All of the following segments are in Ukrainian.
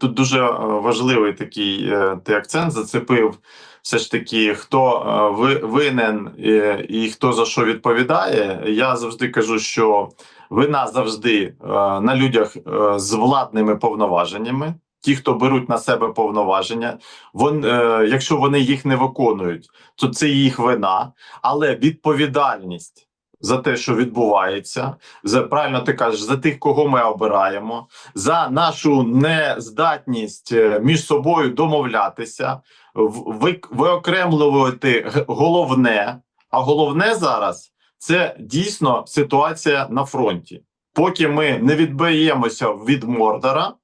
тут дуже е, важливий такий е, ти акцент зацепив. Все ж таки, хто е, винен і хто за що відповідає. Я завжди кажу, що вина завжди на людях з владними повноваженнями. Ті, хто беруть на себе повноваження, вон, е, якщо вони їх не виконують, то це їх вина, але відповідальність за те, що відбувається, за правильно ти кажеш, за тих, кого ми обираємо, за нашу нездатність е, між собою домовлятися, ви, виокремлювати головне. А головне зараз це дійсно ситуація на фронті. Поки ми не відбиємося від Мордора,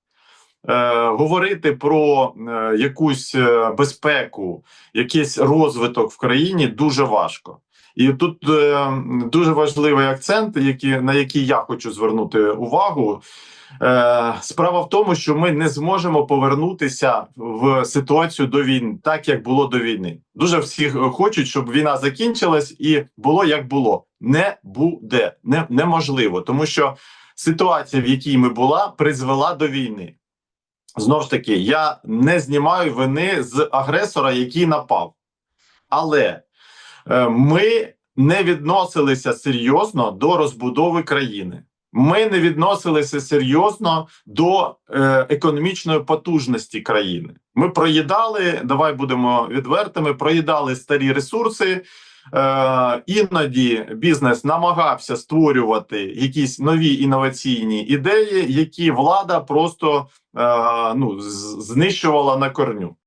е, говорити про е, якусь е, безпеку, якийсь розвиток в країні дуже важко. І тут е, дуже важливий акцент, на який я хочу звернути увагу. Е, справа в тому, що ми не зможемо повернутися в ситуацію до війни, так як було до війни. Дуже всі хочуть, щоб війна закінчилась і було як було. Не буде, не, неможливо, тому що ситуація, в якій ми була, призвела до війни. Знову ж таки, я не знімаю вини з агресора, який напав. Але ми не відносилися серйозно до розбудови країни. Ми не відносилися серйозно до е, економічної потужності країни. Ми проїдали, давай будемо відвертими, проїдали старі ресурси. Е, іноді бізнес намагався створювати якісь нові інноваційні ідеї, які влада просто е, ну, знищувала на корню.